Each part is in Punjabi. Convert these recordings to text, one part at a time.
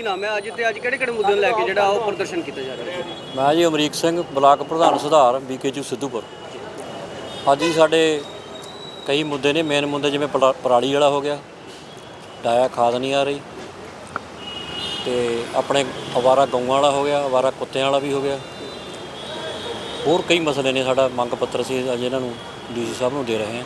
ਕੀ ਨਾਮ ਹੈ ਅੱਜ ਤੇ ਅੱਜ ਕਿਹੜੇ ਕਿਹੜੇ ਮੁੱਦੇ ਨੂੰ ਲੈ ਕੇ ਜਿਹੜਾ ਉਹ ਪ੍ਰਦਰਸ਼ਨ ਕੀਤਾ ਜਾ ਰਿਹਾ ਹੈ? ਮੈਂ ਜੀ ਅਮਰੀਕ ਸਿੰਘ, ਬਲਾਕ ਪ੍ਰਧਾਨ ਸੁਧਾਰ ਬੀਕੇਯੂ ਸਿੱਧੂਪੁਰ। ਅੱਜ ਹੀ ਸਾਡੇ ਕਈ ਮੁੱਦੇ ਨੇ ਮੇਨ ਮੁੱਦੇ ਜਿਵੇਂ ਪਲਾ- ਪਰਾਲੀ ਵਾਲਾ ਹੋ ਗਿਆ, ਡਾਇਆ ਖਾਦ ਨਹੀਂ ਆ ਰਹੀ, ਤੇ ਆਪਣੇ ਅਵਾਰਾ ਗਊਆਂ ਵਾਲਾ ਹੋ ਗਿਆ, ਅਵਾਰਾ ਕੁੱਤਿਆਂ ਵਾਲਾ ਵੀ ਹੋ ਗਿਆ। ਹੋਰ ਕਈ ਮਸਲੇ ਨੇ, ਸਾਡਾ ਮੰਗ ਪੱਤਰ ਸੀ ਅੱਜ ਇਹਨਾਂ ਨੂੰ ਡੀਸੀ ਸਾਹਿਬ ਨੂੰ ਦੇ ਰਹੇ ਹਾਂ।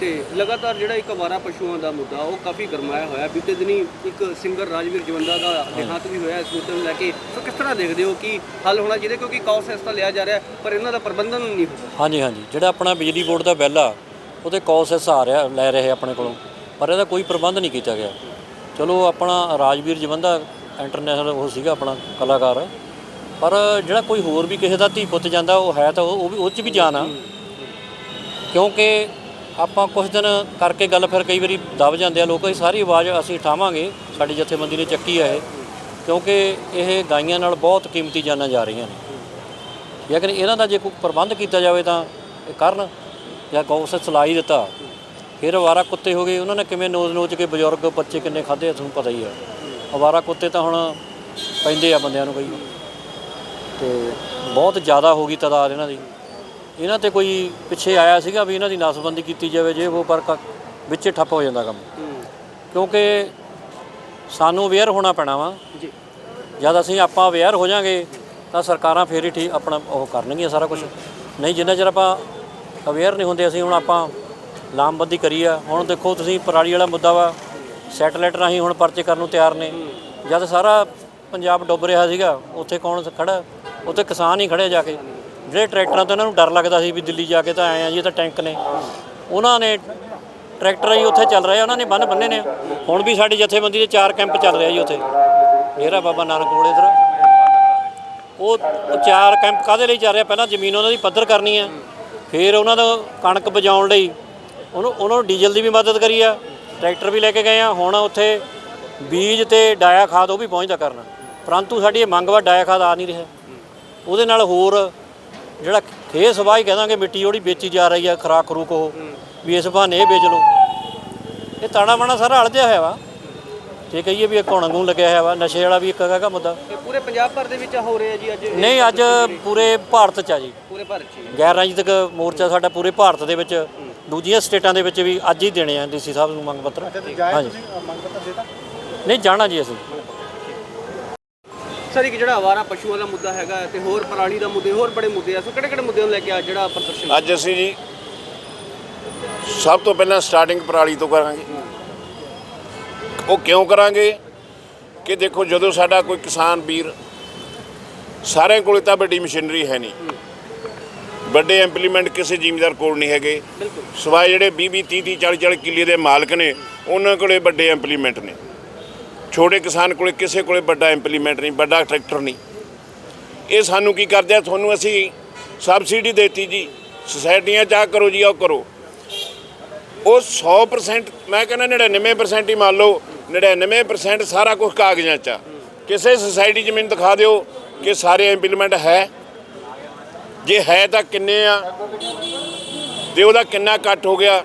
ਤੇ ਲਗਾਤਾਰ ਜਿਹੜਾ ਇੱਕ ਅਵਾਰਾ ਪਸ਼ੂਆਂ ਦਾ ਮੁੱਦਾ ਉਹ ਕਾਫੀ ਗਰਮਾਇਆ ਹੋਇਆ। ਬੀਤੇ ਦਿਨੀ ਇੱਕ ਸਿੰਗਰ ਰਾਜਵੀਰ ਜਵੰਦਾ ਦਾ ਦੇਹਾਂਤ ਵੀ ਹੋਇਆ ਇਸ ਮੁੱਦੇ ਨੂੰ ਲੈ ਕੇ। ਸੋ ਕਿਸ ਤਰ੍ਹਾਂ ਦੇਖਦੇ ਹੋ ਕਿ ਹੱਲ ਹੋਣਾ ਚਾਹੀਦਾ? ਕਿਉਂਕਿ ਕੌਸ ਤਾਂ ਲਿਆ ਜਾ ਰਿਹਾ ਪਰ ਇਹਨਾਂ ਦਾ ਪ੍ਰਬੰਧਨ ਨਹੀਂ ਹੋ ਰਿਹਾ ਹਾਂਜੀ ਹਾਂਜੀ। ਜਿਹੜਾ ਆਪਣਾ ਬਿਜਲੀ ਬੋਰਡ ਦਾ ਬਿੱਲ ਆ ਉਹਦੇ ਕੌਸਸ ਆ ਰਿਹਾ ਲੈ ਰਹੇ ਆਪਣੇ ਕੋਲੋਂ। ਪਰ ਇਹਦਾ ਕੋਈ ਪ੍ਰਬੰਧ ਨਹੀਂ ਕੀਤਾ ਗਿਆ। ਚਲੋ ਆਪਣਾ ਰਾਜਵੀਰ ਜਵੰਦਾ ਇੰਟਰਨੈਸ਼ਨਲ ਉਹ ਸੀਗਾ ਆਪਣਾ ਕਲਾਕਾਰ। ਪਰ ਜਿਹੜਾ ਕੋਈ ਹੋਰ ਵੀ ਕਿਸੇ ਦਾ ਧੀ ਪੁੱਤ ਜਾਂਦਾ ਉਹ ਹੈ ਤਾਂ ਉਹ ਵੀ ਉਹ 'ਚ ਵੀ ਆ। ਕਿਉਂਕਿ ਆਪਾਂ ਕੁਝ ਦਿਨ ਕਰਕੇ ਗੱਲ ਫਿਰ ਕਈ ਵਾਰੀ ਦਬ ਜਾਂਦੇ ਆ, ਲੋਕ ਇਹ ਸਾਰੀ ਆਵਾਜ਼ ਅਸੀਂ ਉਠਾਵਾਂਗੇ, ਸਾਡੀ ਜਥੇਬੰਦੀ ਨੇ ਚੱਕੀ ਆ ਇਹ, ਕਿਉਂਕਿ ਇਹ ਗਾਈਆਂ ਨਾਲ ਬਹੁਤ ਕੀਮਤੀ ਜਾਨਾਂ ਜਾ ਰਹੀਆਂ ਨੇ। ਲੇਕਿਨ ਇਹਨਾਂ ਦਾ ਜੇ ਕੋਈ ਪ੍ਰਬੰਧ ਕੀਤਾ ਜਾਵੇ ਤਾਂ ਇਹ ਕਰਨ, ਜਾਂ ਗਊ ਸੇ ਚਲਾਈ ਦਿੱਤਾ, ਫਿਰ ਅਵਾਰਾ ਕੁੱਤੇ ਹੋ ਗਏ, ਉਹਨਾਂ ਨੇ ਕਿਵੇਂ ਨੋਚ ਨੋਚ ਕੇ ਬਜ਼ੁਰਗ ਬੱਚੇ ਕਿੰਨੇ ਖਾਦੇ ਆ, ਤੁਹਾਨੂੰ ਪਤਾ ਹੀ ਆ। ਅਵਾਰਾ ਕੁੱਤੇ ਤਾਂ ਹੁਣ ਪੈਂਦੇ ਆ ਬੰਦਿਆਂ ਨੂੰ ਕਈ। ਤੇ ਬਹੁਤ ਜ਼ਿਆਦਾ ਹੋ ਗਈ ਤਾਦਾਦ ਇਹਨਾਂ ਦੀ। ਇਹਨਾਂ ਤੇ ਕੋਈ ਪਿੱਛੇ ਆਇਆ ਸੀਗਾ ਵੀ ਇਹਨਾਂ ਦੀ ਨਸਬੰਦੀ ਕੀਤੀ ਜਾਵੇ ਜੇ ਉਹ ਪਰ ਵਿੱਚੇ ਠੱਪ ਹੋ ਜਾਂਦਾ ਕੰਮ। ਕਿਉਂਕਿ ਸਾਨੂੰ ਅਵੇਅਰ ਹੋਣਾ ਪੈਣਾ ਵਾ। ਜੀ। ਜਦ ਅਸੀਂ ਆਪਾਂ ਅਵੇਅਰ ਹੋ ਜਾਾਂਗੇ ਤਾਂ ਸਰਕਾਰਾਂ ਫੇਰ ਹੀ ਠੀਕ ਆਪਣਾ ਉਹ ਕਰਨਗੀਆਂ ਸਾਰਾ ਕੁਝ ਨਹੀਂ ਜਿੰਨਾ ਚਿਰ ਆਪਾਂ ਅਵੇਅਰ ਨਹੀਂ ਹੁੰਦੇ ਅਸੀਂ ਹੁਣ ਆਪਾਂ ਲਾਮਬੰਦੀ ਕਰੀ ਆ। ਹੁਣ ਦੇਖੋ ਤੁਸੀਂ ਪਰਾਲੀ ਵਾਲਾ ਮੁੱਦਾ ਵਾ ਸੈਟਲਾਈਟ ਰਾਹੀਂ ਹੁਣ ਪਰਚੇ ਕਰਨ ਨੂੰ ਤਿਆਰ ਨੇ। ਜਦ ਸਾਰਾ ਪੰਜਾਬ ਡੁੱਬ ਰਿਹਾ ਸੀਗਾ ਉੱਥੇ ਕੌਣ ਖੜਾ? ਉੱਥੇ ਕਿਸਾਨ ਹੀ ਖੜੇ ਜਾ ਕੇ। ਜਿਹੜੇ ਟਰੈਕਟਰਾਂ ਤੋਂ ਉਹਨਾਂ ਨੂੰ ਡਰ ਲੱਗਦਾ ਸੀ ਵੀ ਦਿੱਲੀ ਜਾ ਕੇ ਤਾਂ ਆਏ ਆ ਜੀ, ਇਹ ਤਾਂ ਟੈਂਕ ਨੇ। ਉਹਨਾਂ ਨੇ ਟਰੈਕਟਰ ਹੀ ਉੱਥੇ ਚੱਲ ਰਹੇ ਆ, ਉਹਨਾਂ ਨੇ ਬੰਨ ਬੰਨੇ ਨੇ। ਹੁਣ ਵੀ ਸਾਡੀ ਜਥੇਬੰਦੀ ਦੇ ਚਾਰ ਕੈਂਪ ਚੱਲ ਰਿਹਾ ਜੀ ਉੱਥੇ। ਡੇਰਾ ਬਾਬਾ ਨਾਨਕ ਕੋਲ ਇਧਰ। ਉਹ ਚਾਰ ਕੈਂਪ ਕਾਦੇ ਲਈ ਚੱਲ ਰਿਹਾ ਪਹਿਲਾਂ ਜ਼ਮੀਨ ਉਹਨਾਂ ਦੀ ਪੱਧਰ ਕਰਨੀ ਹੈ ਫਿਰ ਉਹਨਾਂ ਦਾ ਕਣਕ ਬਜਾਉਣ ਲਈ। ਉਹਨੂੰ, ਉਹਨਾਂ ਨੂੰ ਡੀਜ਼ਲ ਦੀ ਵੀ ਮਦਦ ਕਰੀ ਆ। ਟਰੈਕਟਰ ਵੀ ਲੈ ਕੇ ਗਏ ਆ। ਹੁਣ ਉੱਥੇ ਬੀਜ ਤੇ ਡਾਇਆ ਖਾਦ ਉਹ ਵੀ ਪਹੁੰਚਦਾ ਕਰਨਾ। ਪਰੰਤੂ ਸਾਡੀ ਇਹ ਮੰਗ ਵਾ ਡਾਇਆ ਖਾਦ ਆ ਨਹੀਂ ਰਿਹਾ। ਉਹਦੇ ਨਾਲ ਹੋਰ ਜਿਹੜਾ ਖੇ ਸਵਾਹ ਹੀ ਕਹਾਂਗੇ ਮਿੱਟੀ ਜਿਹੜੀ ਵੇਚੀ ਜਾ ਰਹੀ ਆ ਖਰਾਕ ਖਰੂਕ ਉਹ ਵੀ ਇਸ ਬਹਾਨੇ ਇਹ ਵੇਚ ਲਓ। ਇਹ ਤਾਣਾ ਬਾਣਾ ਸਾਰਾ ਅਲਝਿਆ ਹੋਇਆ ਵਾ। ਜੇ ਕਹੀਏ ਵੀ ਇੱਕ ਨੂੰ ਲੱਗਿਆ ਹੋਇਆ ਵਾ ਨਸ਼ੇ ਵਾਲਾ ਵੀ ਇੱਕ ਹੈਗਾ ਮੁੱਦਾ ਪੂਰੇ ਪੰਜਾਬ ਭਰ ਦੇ ਵਿੱਚ ਹੋ ਰਿਹਾ ਜੀ ਅੱਜ? ਇਹ? ਨਹੀਂ ਅੱਜ ਪੂਰੇ ਭਾਰਤ 'ਚ ਆ ਜੀ। ਪੂਰੇ ਭਾਰਤ 'ਚ ਹੀ ਹੈ। ਗੈਰ ਰਾਜਨੀਤਿਕ ਮੋਰਚਾ ਸਾਡਾ ਪੂਰੇ ਭਾਰਤ ਦੇ ਵਿੱਚ ਦੂਜੀਆਂ ਸਟੇਟਾਂ ਦੇ ਵਿੱਚ ਵੀ ਅੱਜ ਹੀ ਦੇਣੇ ਆ ਡੀਸੀ ਸਾਹਿਬ ਨੂੰ ਮੰਗ ਪੱਤਰ। ਹਾਂਜੀ। ਨਹੀਂ ਜਾਣਾ ਜੀ ਅਸੀਂ। ਸਰ ਇੱਕ ਜਿਹੜਾ ਅਵਾਰਾ ਪਸ਼ੂਆਂ ਦਾ ਮੁੱਦਾ ਹੈਗਾ ਤੇ ਹੋਰ ਪਰਾਲੀ ਦਾ ਮੁੱਦੇ ਹੋਰ ਬੜੇ ਮੁੱਦੇ ਆ। ਸੋ ਕਿਹੜੇ ਕਿਹੜੇ ਮੁੱਦਿਆਂ ਨੂੰ ਲੈ ਕੇ ਆ ਜਿਹੜਾ ਪ੍ਰਦਰਸ਼ਨ ਅੱਜ ਅਸੀਂ ਜੀ ਸਭ ਤੋਂ ਪਹਿਲਾਂ ਸਟਾਰਟਿੰਗ ਪਰਾਲੀ ਤੋਂ ਕਰਾਂਗੇ। ਉਹ ਕਿਉਂ ਕਰਾਂਗੇ? ਕਿ ਦੇਖੋ ਜਦੋਂ ਸਾਡਾ ਕੋਈ ਕਿਸਾਨ ਵੀਰ ਸਾਰਿਆਂ ਕੋਲੇ ਤਾਂ ਵੱਡੀ ਮਸ਼ੀਨਰੀ ਹੈ ਨਹੀਂ। ਵੱਡੇ ਇੰਪਲੀਮੈਂਟ ਕਿਸੇ ਜ਼ਿਮੀਂਦਾਰ ਕੋਲ ਨਹੀਂ ਹੈਗੇ। ਸਿਵਾਏ ਜਿਹੜੇ 20 20 30 30 40 40 ਕਿੱਲੇ ਦੇ ਮਾਲਕ ਨੇ ਉਹਨਾਂ ਕੋਲੇ ਵੱਡੇ ਇੰਪਲੀਮੈਂਟ ਨੇ। ਛੋਟੇ ਕਿਸਾਨ ਕੋਲੇ ਕਿਸੇ ਕੋਲੇ ਵੱਡਾ ਇੰਪਲੀਮੈਂਟ ਨਹੀਂ, ਵੱਡਾ ਟਰੈਕਟਰ ਨਹੀਂ। ਇਹ ਸਾਨੂੰ ਕੀ ਕਰਦੇ ਆ? ਤੁਹਾਨੂੰ ਅਸੀਂ ਸਬਸਿਡੀ ਦੇਤੀ ਜੀ। ਸੁਸਾਇਟੀਆਂ ਚਾਹ ਕਰੋ ਜੀ ਉਹ ਕਰੋ। ਉਹ 100% ਮੈਂ ਕਹਿੰਦਾ 99% ਹੀ ਮੰਨ ਲਓ 99% ਸਾਰਾ ਕੁਝ ਕਾਗਜ਼ਾਂ 'ਚ ਆ। ਕਿਸੇ ਸੁਸਾਇਟੀ 'ਚ ਮੈਨੂੰ ਦਿਖਾ ਦਿਓ ਕਿ ਸਾਰੇ ਇੰਪਲੀਮੈਂਟ ਹੈ। ਜੇ ਹੈ ਤਾਂ ਕਿੰਨੇ ਆ? ਤੇ ਉਹਦਾ ਕਿੰਨਾ ਕੱਟ ਹੋ ਗਿਆ?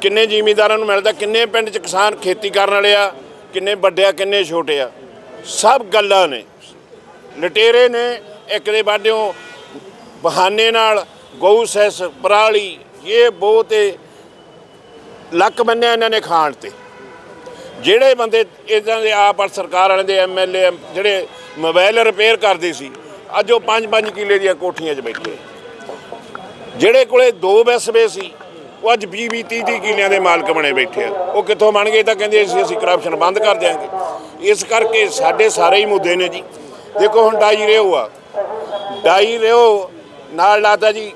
ਕਿੰਨੇ ਜ਼ਿਮੀਦਾਰਾਂ ਨੂੰ ਮਿਲਦਾ? ਕਿੰਨੇ ਪਿੰਡ 'ਚ ਕਿਸਾਨ ਖੇਤੀ ਕਰਨ ਵਾਲੇ ਆ? ਕਿੰਨੇ ਵੱਡੇ ਆ, ਕਿੰਨੇ ਛੋਟੇ ਆ। ਸਭ ਗੱਲਾਂ ਨੇ। ਲਟੇਰੇ ਨੇ ਇੱਕ ਦੇ ਬਾਡਿਓ ਬਹਾਨੇ ਨਾਲ ਗਊ, ਸੈਸ, ਪਰਾਲੀ, ਇਹ ਬਹੁਤ ਏ, ਲੱਕ ਬੰਨਿਆ ਇਹਨਾਂ ਨੇ ਖਾਣ ਤੇ। ਜਿਹੜੇ ਬੰਦੇ ਇਦਾਂ ਦੇ ਆਪ ਸਰਕਾਰ ਵਾਲਿਆਂ ਦੇ ਐਮਐਲਏ ਜਿਹੜੇ ਮੋਬਾਈਲ ਰਿਪੇਅਰ ਕਰਦੇ ਸੀ, ਅੱਜ ਉਹ 5-5 ਕਿੱਲੇ ਦੀਆਂ ਕੋਠੀਆਂ 'ਚ ਬੈਠੇ। ਜਿਹੜੇ ਕੋਲੇ ਦੋ ਬੈਸਵੇ ਸੀ ਉਹ ਅੱਜ 20 20 30 30 ਕਿਲਿਆਂ ਦੇ ਮਾਲਕ ਬਣੇ ਬੈਠੇ ਆ। ਉਹ ਕਿੱਥੋਂ ਬਣ ਗਏ ਤਾਂ ਕਹਿੰਦੇ ਅਸੀਂ ਅਸੀਂ ਕਰਪਸ਼ਨ ਬੰਦ ਕਰ ਦਿਆਂਗੇ। ਇਸ ਕਰਕੇ ਸਾਡੇ ਸਾਰੇ ਹੀ ਮੁੱਦੇ ਨੇ ਜੀ। ਦੇਖੋ ਹੁਣ ਡਾਈ ਰਿਓ ਆ। ਡਾਈ ਰਿਓ, ਨਾਲ ਲਾਤਾ ਜੀ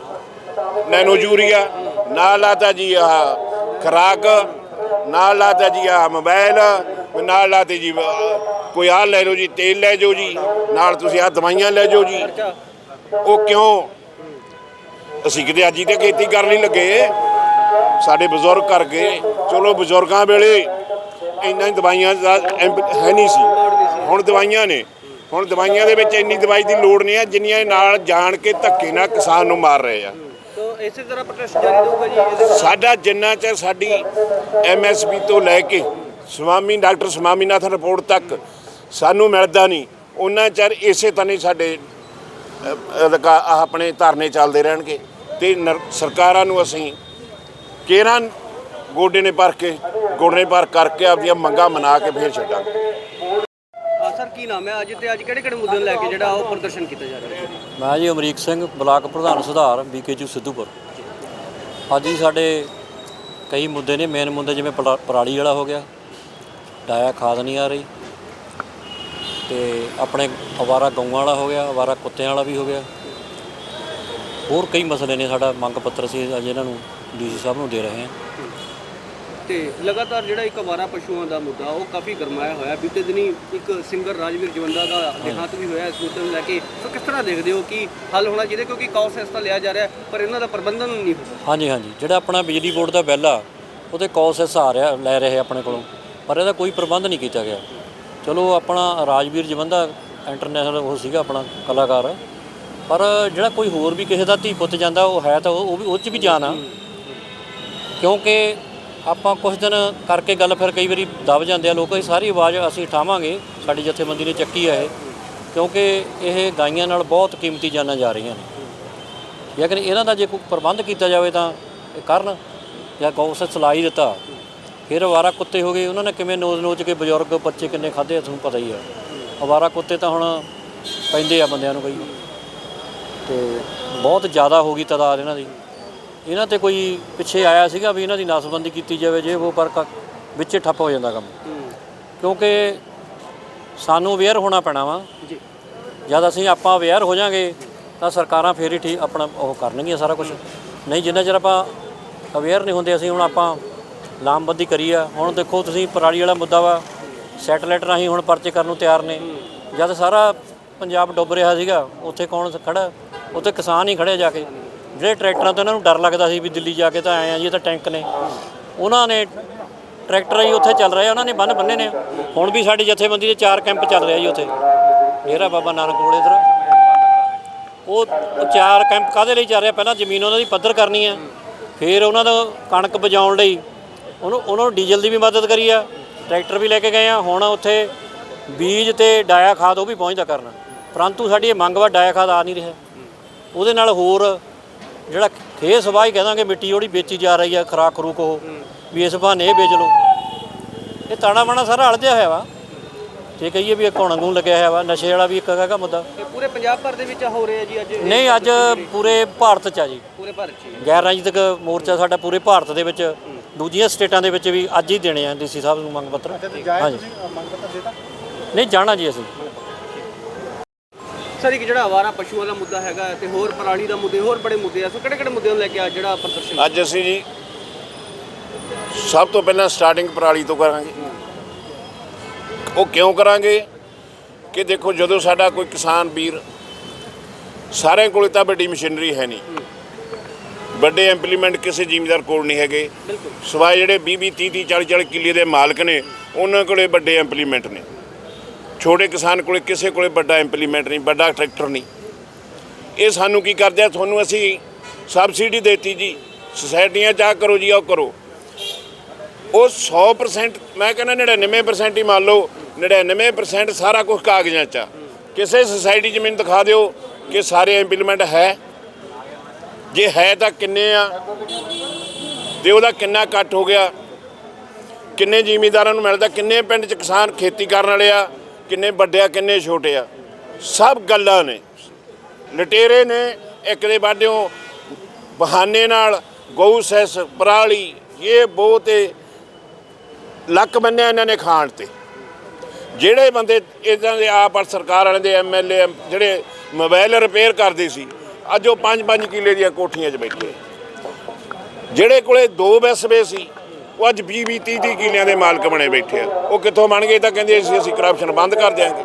ਨੈਨੋ ਯੂਰੀਆ, ਨਾਲ ਲਾਤਾ ਜੀ ਆਹ ਖਰਾਕ, ਨਾਲ ਲਾਤਾ ਜੀ ਆਹ ਮੋਬਾਈਲ ਨਾਲ ਲਾਤੇ ਜੀ ਕੋਈ ਆਹ ਲੈ ਲਓ ਜੀ, ਤੇਲ ਲੈ ਜਾਓ ਜੀ, ਨਾਲ ਤੁਸੀਂ ਆਹ ਦਵਾਈਆਂ ਲੈ ਜਾਓ ਜੀ। ਉਹ ਕਿਉਂ? ਅਸੀਂ ਕਿਤੇ ਅੱਜ ਹੀ ਤੇ ਖੇਤੀ ਕਰਨ ਨਹੀਂ ਲੱਗੇ। ਸਾਡੇ ਬਜ਼ੁਰਗ ਕਰ ਗਏ। ਚਲੋ ਬਜ਼ੁਰਗਾਂ ਵੇਲੇ ਇੰਨਾ ਹੀ ਦਵਾਈਆਂ ਦਾ ਹੈ ਨਹੀਂ ਸੀ। ਹੁਣ ਦਵਾਈਆਂ ਨੇ। ਹੁਣ ਦਵਾਈਆਂ ਦੇ ਵਿੱਚ ਇੰਨੀ ਦਵਾਈ ਦੀ ਲੋੜ ਨਹੀਂ ਹੈ ਜਿੰਨੀਆਂ ਨਾਲ ਜਾਣ ਕੇ ਧੱਕੇ ਨਾਲ ਕਿਸਾਨ ਨੂੰ ਮਾਰ ਰਹੇ ਆ। ਤੋ ਇਸੇ ਤਰ੍ਹਾਂ ਪ੍ਰੋਟੈਸਟ ਜਾਰੀ ਰਹੂਗਾ ਜੀ ਇਹਦੇ ਸਾਡਾ ਜਿੰਨਾ ਚਿਰ ਸਾਡੀ ਐਮਐਸਪੀ ਤੋਂ ਲੈ ਕੇ ਸਵਾਮੀ ਡਾਕਟਰ ਸਵਾਮੀਨਾਥਨ ਰਿਪੋਰਟ ਤੱਕ ਸਾਨੂੰ ਮਿਲਦਾ ਨਹੀਂ ਉਹਨਾਂ ਚਿਰ ਇਸੇ ਤਰ੍ਹਾਂ ਹੀ ਸਾਡੇ ਆਪਣੇ ਧਰਨੇ ਚੱਲਦੇ ਰਹਿਣਗੇ। ਤੇ ਸਰਕਾਰਾਂ ਨੂੰ ਅਸੀਂ ਕੇਰਾਂ ਗੋਡੇ ਨੇ ਭਰ ਕੇ ਗੋਡੇ ਭਰ ਕਰਕੇ ਆਪਦੀਆਂ ਮੰਗਾਂ ਮਨਾ ਕੇ ਫੇਰ ਛੱਡਾਂਗੇ। ਹਾਂ ਸਰ ਕੀ ਨਾਮ ਹੈ? ਅੱਜ ਤੇ ਅੱਜ ਕਿਹੜੇ ਕਿਹੜੇ ਮੁੱਦੇ ਨੂੰ ਲੈ ਕੇ ਜਿਹੜਾ ਉਹ ਪ੍ਰਦਰਸ਼ਨ ਕੀਤਾ ਜਾ ਰਿਹਾ ਹੈ? ਮੈਂ ਜੀ ਅਮਰੀਕ ਸਿੰਘ ਬਲਾਕ ਪ੍ਰਧਾਨ ਸੁਧਾਰ ਬੀਕੇਯੂ ਸਿੱਧੂਪੁਰ। ਅੱਜ ਹੀ ਸਾਡੇ ਕਈ ਮੁੱਦੇ ਨੇ ਮੇਨ ਮੁੱਦੇ ਜਿਵੇਂ ਪਰਾ- ਪਰਾਲੀ ਵਾਲਾ ਹੋ ਗਿਆ ਡਾਇਆ ਖਾਦ ਨਹੀਂ ਆ ਰਹੀ ਤੇ ਆਪਣੇ ਅਵਾਰਾ ਗਊਆਂ ਵਾਲਾ ਹੋ ਗਿਆ ਅਵਾਰਾ ਕੁੱਤਿਆਂ ਵਾਲਾ ਵੀ ਹੋ ਗਿਆ। ਹੋਰ ਕਈ ਮਸਲੇ ਨੇ ਸਾਡਾ ਮੰਗ ਪੱਤਰ ਸੀ ਅੱਜ ਇਹਨਾਂ ਨੂੰ ਡੀਸੀ ਸਾਹਿਬ ਨੂੰ ਦੇ ਰਹੇ ਹਾਂ। ਤੇ ਲਗਾਤਾਰ ਜਿਹੜਾ ਇੱਕ ਅਵਾਰਾ ਪਸ਼ੂਆਂ ਦਾ ਮੁੱਦਾ ਉਹ ਕਾਫੀ ਗਰਮਾਇਆ ਹੋਇਆ। ਬੀਤੇ ਦਿਨੀ ਇੱਕ ਸਿੰਗਰ ਰਾਜਵੀਰ ਜਵੰਦਾ ਦਾ ਦੇਹਾਂਤ ਵੀ ਹੋਇਆ। ਇਸ ਮੁੱਦੇ ਨੂੰ ਲੈ ਕੇ ਸੋ ਕਿਸ ਤਰ੍ਹਾਂ ਦੇਖਦੇ ਹੋ ਕਿ ਹੱਲ ਹੋਣਾ ਚਾਹੀਦਾ? ਕਿਉਂਕਿ ਕੌਸ ਤਾਂ ਲਿਆ ਜਾ ਰਿਹਾ ਪਰ ਇਹਨਾਂ ਦਾ ਪ੍ਰਬੰਧਨ ਨਹੀਂ ਹੋ ਰਿਹਾ ਹਾਂਜੀ ਹਾਂਜੀ। ਜਿਹੜਾ ਆਪਣਾ ਬਿਜਲੀ ਬੋਰਡ ਦਾ ਬਿੱਲ ਆ ਉਹਦੇ ਕੌਸਸ ਆ ਰਿਹਾ ਲੈ ਰਹੇ ਆਪਣੇ ਕੋਲੋਂ। ਪਰ ਇਹਦਾ ਕੋਈ ਪ੍ਰਬੰਧ ਨਹੀਂ ਕੀਤਾ ਗਿਆ। ਚਲੋ ਆਪਣਾ ਰਾਜਵੀਰ ਜਵੰਦਾ ਇੰਟਰਨੈਸ਼ਨਲ ਉਹ ਸੀਗਾ ਆਪਣਾ ਕਲਾਕਾਰ। ਪਰ ਜਿਹੜਾ ਕੋਈ ਹੋਰ ਵੀ ਕਿਸੇ ਦਾ ਧੀ ਪੁੱਤ ਜਾਂਦਾ ਉਹ ਹੈ ਤਾਂ ਉਹ ਉਹ ਵੀ ਉਹ 'ਚ ਵੀ ਜਾਨ ਆ। ਕਿਉਂਕਿ ਆਪਾਂ ਕੁਝ ਦਿਨ ਕਰਕੇ ਗੱਲ ਫਿਰ ਕਈ ਵਾਰੀ ਦਬ ਜਾਂਦੇ ਆ, ਲੋਕ ਇਹ ਸਾਰੀ ਆਵਾਜ਼ ਅਸੀਂ ਉਠਾਵਾਂਗੇ, ਸਾਡੀ ਜਥੇਬੰਦੀ ਨੇ ਚੱਕੀ ਆ ਇਹ, ਕਿਉਂਕਿ ਇਹ ਗਾਈਆਂ ਨਾਲ ਬਹੁਤ ਕੀਮਤੀ ਜਾਨਾਂ ਜਾ ਰਹੀਆਂ ਨੇ। ਲੇਕਿਨ ਇਹਨਾਂ ਦਾ ਜੇ ਕੋਈ ਪ੍ਰਬੰਧ ਕੀਤਾ ਜਾਵੇ ਤਾਂ ਇਹ ਕਰਨ, ਜਾਂ ਗੌਸ ਚਲਾਈ ਦਿੱਤਾ, ਫਿਰ ਅਵਾਰਾ ਕੁੱਤੇ ਹੋ ਗਏ, ਉਹਨਾਂ ਨੇ ਕਿਵੇਂ ਨੋਚ ਨੋਚ ਕੇ ਬਜ਼ੁਰਗ ਬੱਚੇ ਕਿੰਨੇ ਖਾਦੇ ਆ, ਤੁਹਾਨੂੰ ਪਤਾ ਹੀ ਆ। ਅਵਾਰਾ ਕੁੱਤੇ ਤਾਂ ਹੁਣ ਪੈਂਦੇ ਆ ਬੰਦਿਆਂ ਨੂੰ ਕਈ ਤੇ ਬਹੁਤ ਜ਼ਿਆਦਾ ਹੋ ਗਈ ਤਾਦਾਦ ਇਹਨਾਂ ਦੀ। ਇਹਨਾਂ ਤੇ ਕੋਈ ਪਿੱਛੇ ਆਇਆ ਸੀਗਾ ਵੀ ਇਹਨਾਂ ਦੀ ਨਾਸਬੰਦੀ ਕੀਤੀ ਜਾਵੇ ਜੇ ਉਹ ਪਰ ਵਿੱਚੇ ਠੱਪ ਹੋ ਜਾਂਦਾ ਕੰਮ। ਕਿਉਂਕਿ ਸਾਨੂੰ ਅਵੇਅਰ ਹੋਣਾ ਪੈਣਾ ਵਾ। ਜੀ। ਜਦ ਅਸੀਂ ਆਪਾਂ ਅਵੇਅਰ ਹੋ ਜਾਾਂਗੇ ਤਾਂ ਸਰਕਾਰਾਂ ਫੇਰ ਹੀ ਠੀਕ ਆਪਣਾ ਉਹ ਕਰਨਗੀਆਂ ਸਾਰਾ ਕੁਝ ਨਹੀਂ ਜਿੰਨਾ ਚਿਰ ਆਪਾਂ ਅਵੇਅਰ ਨਹੀਂ ਹੁੰਦੇ ਅਸੀਂ ਹੁਣ ਆਪਾਂ ਲਾਮਬੰਦੀ ਕਰੀ ਆ। ਹੁਣ ਦੇਖੋ ਤੁਸੀਂ ਪਰਾਲੀ ਵਾਲਾ ਮੁੱਦਾ ਵਾ ਸੈਟਲਾਈਟ ਰਾਹੀਂ ਹੁਣ ਪਰਚੇ ਕਰਨ ਨੂੰ ਤਿਆਰ ਨੇ। ਜਦ ਸਾਰਾ ਪੰਜਾਬ ਡੁੱਬ ਰਿਹਾ ਸੀਗਾ ਉੱਥੇ ਕੌਣ ਖੜਾ? ਉੱਥੇ ਕਿਸਾਨ ਹੀ ਖੜੇ ਜਾ ਕੇ। ਜਿਹੜੇ ਟਰੈਕਟਰਾਂ ਤੋਂ ਇਹਨਾਂ ਨੂੰ ਡਰ ਲੱਗਦਾ ਸੀ ਵੀ ਦਿੱਲੀ ਜਾ ਕੇ ਤਾਂ ਆਏ ਆ ਜੀ, ਇਹ ਤਾਂ ਟੈਂਕ ਨੇ। ਉਹਨਾਂ ਨੇ ਟਰੈਕਟਰ ਹੀ ਉੱਥੇ ਚੱਲ ਰਹੇ ਆ, ਉਹਨਾਂ ਨੇ ਬੰਨ ਬੰਨੇ ਨੇ। ਹੁਣ ਵੀ ਸਾਡੀ ਜਥੇਬੰਦੀ ਦੇ ਚਾਰ ਕੈਂਪ ਚੱਲ ਰਿਹਾ ਜੀ ਉੱਥੇ। ਡੇਰਾ ਬਾਬਾ ਨਾਨਕ ਕੋਲ ਇਧਰ। ਉਹ ਚਾਰ ਕੈਂਪ ਕਾਦੇ ਲਈ ਚੱਲ ਰਿਹਾ? ਪਹਿਲਾਂ ਜ਼ਮੀਨ ਉਹਨਾਂ ਦੀ ਪੱਧਰ ਕਰਨੀ ਹੈ ਫਿਰ ਉਹਨਾਂ ਦਾ ਕਣਕ ਬਜਾਉਣ ਲਈ ਉਹਨੂੰ ਉਹਨਾਂ ਨੂੰ ਡੀਜ਼ਲ ਦੀ ਵੀ ਮਦਦ ਕਰੀ ਆ। ਟਰੈਕਟਰ ਵੀ ਲੈ ਕੇ ਗਏ ਆ। ਹੁਣ ਉੱਥੇ ਬੀਜ ਤੇ ਡਾਇਆ ਖਾਦ ਉਹ ਵੀ ਪਹੁੰਚਦਾ ਕਰਨਾ। ਪਰੰਤੂ ਸਾਡੀ ਇਹ ਮੰਗ ਵਾ ਡਾਇਆ ਖਾਦ ਆ ਨਹੀਂ ਰਿਹਾ। ਉਹਦੇ ਨਾਲ ਹੋਰ ਜਿਹੜਾ ਖੇ ਸਵਾਹ ਹੀ ਕਹਾਂਗੇ ਮਿੱਟੀ ਉਹਦੀ ਵੇਚੀ ਜਾ ਰਹੀ ਆ ਖਰਾਕ ਖਰੂਕ ਉਹ ਵੀ ਇਸ ਬਹਾਨੇ ਇਹ ਵੇਚ ਲਓ। ਇਹ ਤਾਣਾ ਬਾਣਾ ਸਾਰਾ ਅਲਝਿਆ ਹੋਇਆ ਵਾ। ਜੇ ਕਹੀਏ ਵੀ ਇੱਕ ਨੂੰ ਲੱਗਿਆ ਹੋਇਆ ਵਾ ਨਸ਼ੇ ਵਾਲਾ ਵੀ ਇੱਕ ਹੈਗਾ ਮੁੱਦਾ ਤੇ ਪੂਰੇ ਪੰਜਾਬ ਭਰ ਦੇ ਵਿੱਚ ਹੋ ਰਿਹਾ ਜੀ ਅੱਜ ਇਹ ਨਹੀਂ ਅੱਜ ਪੂਰੇ ਭਾਰਤ 'ਚ ਆ ਜੀ। ਪੂਰੇ ਭਾਰਤ 'ਚ ਹੀ। ਗੈਰ ਰਾਜਨੀਤਿਕ ਮੋਰਚਾ ਸਾਡਾ ਪੂਰੇ ਭਾਰਤ ਦੇ ਵਿੱਚ ਦੂਜੀਆਂ ਸਟੇਟਾਂ ਦੇ ਵਿੱਚ ਵੀ ਅੱਜ ਹੀ ਦੇਣੇ ਆ ਡੀਸੀ ਸਾਹਿਬ ਨੂੰ ਮੰਗ ਪੱਤਰ। ਹਾਂਜੀ। ਨਹੀਂ ਜਾਣਾ ਜੀ ਅਸੀਂ। ਸਰ ਇੱਕ ਜਿਹੜਾ ਅਵਾਰਾ ਪਸ਼ੂਆਂ ਦਾ ਮੁੱਦਾ ਹੈਗਾ ਤੇ ਹੋਰ ਪਰਾਲੀ ਦਾ ਮੁੱਦੇ ਹੋਰ ਬੜੇ ਮੁੱਦੇ ਆ। ਸੋ ਕਿਹੜੇ ਕਿਹੜੇ ਮੁੱਦਿਆਂ ਨੂੰ ਲੈ ਕੇ ਅੱਜ ਜਿਹੜਾ ਪ੍ਰਦਰਸ਼ਨ ਅੱਜ ਅਸੀਂ ਜੀ ਸਭ ਤੋਂ ਪਹਿਲਾਂ ਸਟਾਰਟਿੰਗ ਪਰਾਲੀ ਤੋਂ ਕਰਾਂਗੇ। ਉਹ ਕਿਉਂ ਕਰਾਂਗੇ? ਕਿ ਦੇਖੋ ਜਦੋਂ ਸਾਡਾ ਕੋਈ ਕਿਸਾਨ ਵੀਰ ਸਾਰਿਆਂ ਕੋਲੇ ਤਾਂ ਵੱਡੀ ਮਸ਼ੀਨਰੀ ਹੈ ਨਹੀਂ। ਵੱਡੇ ਇੰਪਲੀਮੈਂਟ ਕਿਸੇ ਜ਼ਿਮੀਂਦਾਰ ਕੋਲ ਨਹੀਂ ਹੈਗੇ। ਸਿਵਾਏ ਜਿਹੜੇ 20 20 30 30 40 40 ਕਿੱਲੇ ਦੇ ਮਾਲਕ ਨੇ ਉਹਨਾਂ ਕੋਲੇ ਵੱਡੇ ਇੰਪਲੀਮੈਂਟ ਨੇ। ਛੋਟੇ ਕਿਸਾਨ ਕੋਲੇ ਕਿਸੇ ਕੋਲੇ ਵੱਡਾ ਇੰਪਲੀਮੈਂਟ ਨਹੀਂ, ਵੱਡਾ ਟਰੈਕਟਰ ਨਹੀਂ। ਇਹ ਸਾਨੂੰ ਕੀ ਕਰਦੇ ਆ? ਤੁਹਾਨੂੰ ਅਸੀਂ ਸਬਸਿਡੀ ਦੇਤੀ ਜੀ। ਸੁਸਾਇਟੀਆਂ ਚਾਹ ਕਰੋ ਜੀ ਉਹ ਕਰੋ। ਉਹ 100% ਮੈਂ ਕਹਿੰਦਾ 99% ਹੀ ਮੰਨ ਲਓ 99% ਸਾਰਾ ਕੁਝ ਕਾਗਜ਼ਾਂ 'ਚ ਆ। ਕਿਸੇ ਸੁਸਾਇਟੀ 'ਚ ਮੈਨੂੰ ਦਿਖਾ ਦਿਓ ਕਿ ਸਾਰੇ ਇੰਪਲੀਮੈਂਟ ਹੈ। ਜੇ ਹੈ ਤਾਂ ਕਿੰਨੇ ਆ? ਤੇ ਉਹਦਾ ਕਿੰਨਾ ਕੱਟ ਹੋ ਗਿਆ? ਕਿੰਨੇ ਜ਼ਿਮੀਂਦਾਰਾਂ ਨੂੰ ਮਿਲਦਾ? ਕਿੰਨੇ ਪਿੰਡ 'ਚ ਕਿਸਾਨ ਖੇਤੀ ਕਰਨ ਵਾਲੇ ਆ? ਕਿੰਨੇ ਵੱਡੇ ਆ, ਕਿੰਨੇ ਛੋਟੇ ਆ। ਸਭ ਗੱਲਾਂ ਨੇ। ਲਟੇਰੇ ਨੇ, ਇੱਕ ਦੇ ਬਾਡਿਓ ਬਹਾਨੇ ਨਾਲ ਗਊ, ਸੈਸ, ਪਰਾਲੀ, ਇਹ ਬਹੁਤ ਲੱਕ ਬੰਨਿਆ ਇਹਨਾਂ ਨੇ ਖਾਣ ਤੇ। ਜਿਹੜੇ ਬੰਦੇ ਇਦਾਂ ਦੇ ਆਪ ਸਰਕਾਰ ਵਾਲਿਆਂ ਦੇ ਐਮਐਲਏ ਜਿਹੜੇ ਮੋਬਾਈਲ ਰਿਪੇਅਰ ਕਰਦੇ ਸੀ, ਅੱਜ ਉਹ 5-5 ਕਿੱਲੇ ਦੀਆਂ ਕੋਠੀਆਂ 'ਚ ਬੈਠੇ। ਜਿਹੜੇ ਕੋਲੇ ਦੋ ਬੈਸਵੇ ਸੀ ਉਹ ਅੱਜ 20 20 30 30 ਕਿੱਲਿਆਂ ਦੇ ਮਾਲਕ ਬਣੇ ਬੈਠੇ ਆ। ਉਹ ਕਿੱਥੋਂ ਬਣ ਗਏ ਤਾਂ ਕਹਿੰਦੇ ਅਸੀਂ ਅਸੀਂ ਕਰਪਸ਼ਨ ਬੰਦ ਕਰ ਦਿਆਂਗੇ।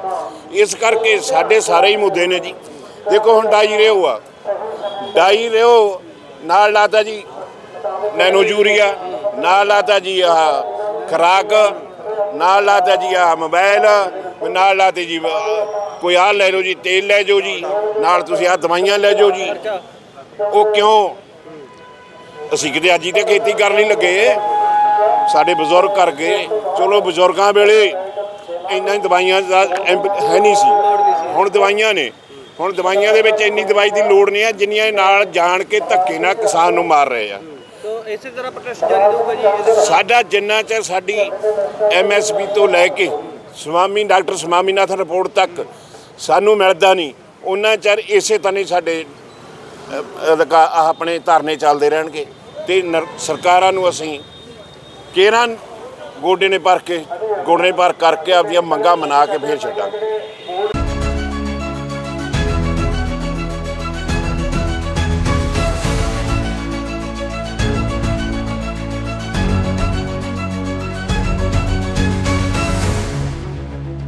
ਇਸ ਕਰਕੇ ਸਾਡੇ ਸਾਰੇ ਹੀ ਮੁੱਦੇ ਨੇ ਜੀ। ਦੇਖੋ ਹੁਣ ਡਾਈ ਰਿਓ ਆ। ਡਾਈ ਰਿਓ, ਨਾਲ ਲਾਤਾ ਜੀ ਨੈਨੋ ਯੂਰੀਆ, ਨਾਲ ਲਾਤਾ ਜੀ ਆਹ ਖਰਾਕ, ਨਾਲ ਲਾਤਾ ਜੀ ਆਹ ਮੋਬਾਈਲ ਨਾਲ ਲਾਤੇ ਜੀ, ਕੋਈ ਆਹ ਲੈ ਲਓ ਜੀ, ਤੇਲ ਲੈ ਜਾਓ ਜੀ, ਨਾਲ ਤੁਸੀਂ ਆਹ ਦਵਾਈਆਂ ਲੈ ਜਾਓ ਜੀ। ਉਹ ਕਿਉਂ? ਅਸੀਂ ਕਿਤੇ ਅੱਜ ਹੀ ਤੇ ਖੇਤੀ ਕਰਨ ਨਹੀਂ ਲੱਗੇ। ਸਾਡੇ ਬਜ਼ੁਰਗ ਕਰ ਗਏ। ਚਲੋ ਬਜ਼ੁਰਗਾਂ ਵੇਲੇ ਇੰਨਾ ਹੀ ਦਵਾਈਆਂ ਦਾ ਹੈ ਨਹੀਂ ਸੀ। ਹੁਣ ਦਵਾਈਆਂ ਨੇ। ਹੁਣ ਦਵਾਈਆਂ ਦੇ ਵਿੱਚ ਇੰਨੀ ਦਵਾਈ ਦੀ ਲੋੜ ਨਹੀਂ ਹੈ ਜਿੰਨੀਆਂ ਨਾਲ ਜਾਣ ਕੇ ਧੱਕੇ ਨਾਲ ਕਿਸਾਨ ਨੂੰ ਮਾਰ ਰਹੇ ਆ। ਤਾਂ ਇਸੇ ਤਰ੍ਹਾਂ ਪ੍ਰੋਟੈਸਟ ਜਾਰੀ ਰਹੂਗਾ ਜੀ ਇਹਦੇ ਵਿੱਚ? ਸਾਡਾ ਜਿੰਨਾ ਚਿਰ ਸਾਡੀ ਐਮਐਸਪੀ ਤੋਂ ਲੈ ਕੇ ਸਵਾਮੀ ਡਾਕਟਰ ਸਵਾਮੀਨਾਥਨ ਰਿਪੋਰਟ ਤੱਕ ਸਾਨੂੰ ਮਿਲਦਾ ਨਹੀਂ ਉਹਨਾਂ ਚਿਰ ਇਸੇ ਤਰ੍ਹਾਂ ਹੀ ਸਾਡੇ ਆਪਣੇ ਧਰਨੇ ਚੱਲਦੇ ਰਹਿਣਗੇ। ਤੇ ਸਰਕਾਰਾਂ ਨੂੰ ਅਸੀਂ ਕੇਰਾਂ ਗੋਡੇ ਨੇ ਭਰ ਕੇ ਗੋਡੇ ਭਰ ਕਰਕੇ ਆਪਦੀਆਂ ਮੰਗਾਂ ਮਨਾ ਕੇ ਫੇਰ ਛੱਡਾਂਗੇ।